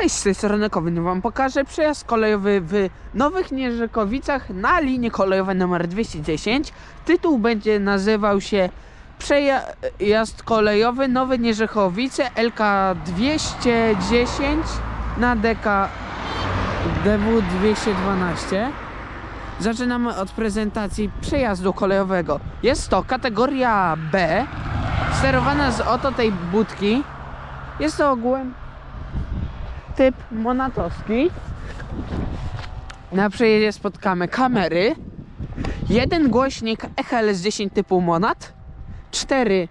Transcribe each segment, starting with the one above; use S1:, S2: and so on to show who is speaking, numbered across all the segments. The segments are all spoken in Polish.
S1: Cześć, z tej strony Kowin. Wam pokażę przejazd kolejowy w Nowych Nierzykowicach na linii kolejowej numer 210. Tytuł będzie nazywał się Przejazd kolejowy Nowe Nierzychowice LK 210 na DK DW 212. Zaczynamy od prezentacji przejazdu kolejowego. Jest to kategoria B, sterowana z oto tej budki. Jest to ogółem typ monatowski. Na przejeździe spotkamy kamery, jeden głośnik EHLS-10 typu Monat, cztery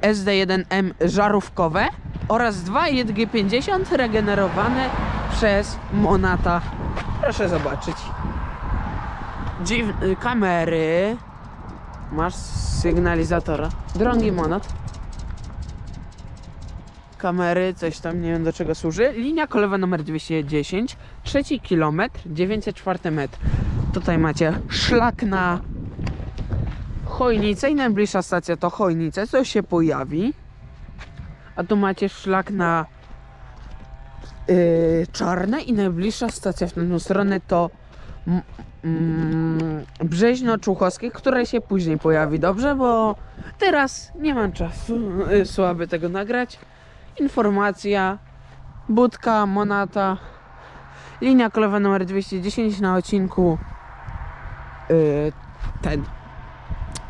S1: SD1M żarówkowe oraz dwa JG50 regenerowane przez Monata. Proszę zobaczyć. Dziw... y, kamery. Masz sygnalizatora. Drągi Monat kamery, coś tam, nie wiem do czego służy. Linia kolejowa numer 210, trzeci kilometr, 904 metr. Tutaj macie szlak na Chojnicę i najbliższa stacja to Chojnice, co się pojawi. A tu macie szlak na yy, Czarne i najbliższa stacja w tę stronę to mm, mm, Brzeźno Czuchowskie, które się później pojawi, dobrze? Bo teraz nie mam czasu, yy, słaby tego nagrać informacja, budka, monata, linia kolejowa numer 210 na odcinku yy, ten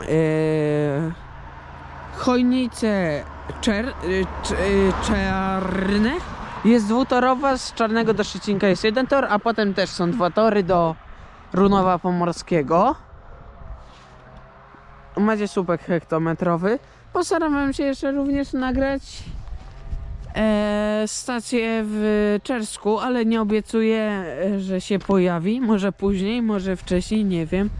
S1: yy, Chojnice czer, yy, cz- czarne jest dwutorowa, z Czarnego do Szczecinka jest jeden tor, a potem też są dwa tory do Runowa Pomorskiego. Macie słupek hektometrowy. Postaram się jeszcze również nagrać stację w Czersku, ale nie obiecuję, e, że się pojawi. Może później, może wcześniej, nie wiem.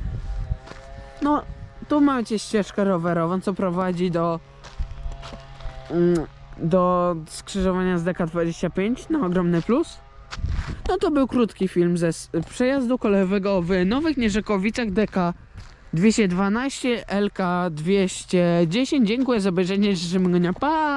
S1: No, tu macie ścieżkę rowerową, co prowadzi do mm, do skrzyżowania z DK25 na ogromny plus. No to był krótki film ze przejazdu kolejowego w Nowych Nierzekowicach DK 212 LK 210. Dziękuję za obejrzenie, życzę miłego. Pa!